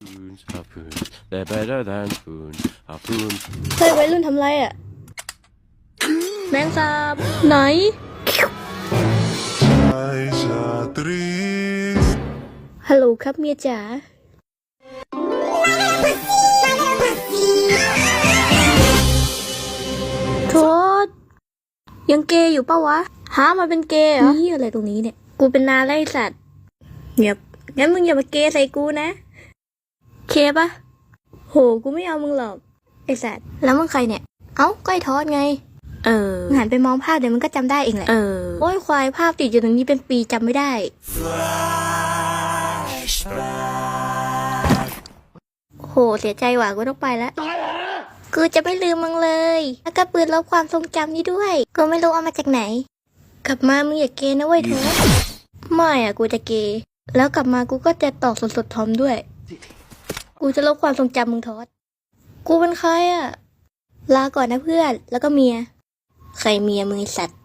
Harpoons, harpoons, they're better than spoons. Harpoons. เฮ้ยวัยรุ่นทำไรอะ แมงสาบไหน ฮัลโหลครับเมียจ๋า โทษ ยังเกย์อยู่ปะวะฮะมาเป็นเกย์เหรอ นี่อะไรตรงนี้เนี่ย กูเป็นนาไล่สัตว์เงียบงั้นมึงอย่ามาเกย์ใส่กูนะ เคปะโห กูไม่เอามึงหรอก ไอสัตว์แล้วมึงใครเนี่ย เอ้าก้อยทอดไง เออหันไปมองภาพเดี๋ยวมันก็จำได้เองแหละ เออ โอ้ยควายภาพติดอยู่ตรงนี้เป็นปีจำไม่ได้ โหเสียใจว่ะกูต้องไปแล้ว กูจะไม่ลืมมึงเลย แล้วก็ปืนลบความทรงจำนี้ด้วย กูไม่รู้เอามาจากไหน กลับมามึงอย่าเกย์นะเว้ยเธอไม่อะกูจะเกย์แล้วกลับมากูก็จะตอกสดๆทอมด้วย กูจะลบความทรงจำมึงทอด กูเป็นใครอะลาก่อนนะเพื่อน แล้วก็เมีย ใครเมียมึงไอสัตว์